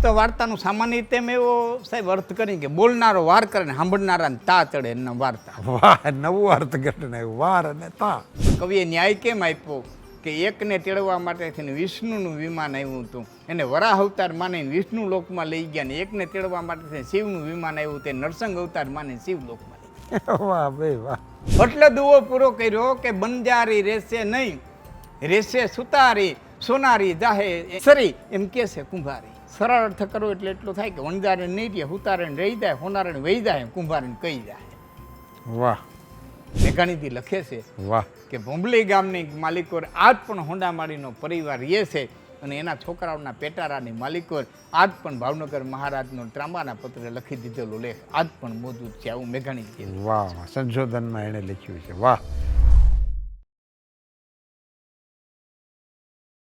વાર્તાનું સામાન્ય રીતે મેં એવો સાહેબ અર્થ કરી કે બોલનારો વાર કરે ને સાંભળનારાને તા ચડે એના વાર્તા. વાહ નવું અર્થ ઘટના વાર અને તા. કવિએ ન્યાય કેમ આપ્યો? કે એકને તેડવા માટે થઈને વિષ્ણુનું વિમાન આવ્યું હતું. એને વરાહ અવતાર માની વિષ્ણુ લોકમાં લઈ ગયા ને એકને તેડવા માટે થઈને શિવનું વિમાન આવ્યું તે નરસંગ અવતાર માની શિવ લોકમાં લઈ ગયા. વાહ ભાઈ વાહ. એટલે દુવો પૂરો કર્યો કે બંજારી રહેશે નહીં. રહેશે સુતારી સોનારી જાહે. સરી. એમ કે છે કુંભારી. સરળ અર્થ કરો એટલે એટલો થાય કે વણજારે નહીં રહે હુતારણ રહી જાય હોનારણ વહી જાય કુંભારણ કહી જાય. વાહ. મેઘાણીથી લખે છે વાહ. કે ભોંબલી ગામની માલિકોર આજ પણ હોંડામાળીનો પરિવાર રહે છે અને એના છોકરાઓના પેટારાની માલિકોર આજ પણ ભાવનગર મહારાજનો ત્રાંબાના પત્રે લખી દીધેલો લેખ આજ પણ મોજૂદ છે આવું મેઘાણી વાહ. સંશોધનમાં એણે લખ્યું છે. વાહ.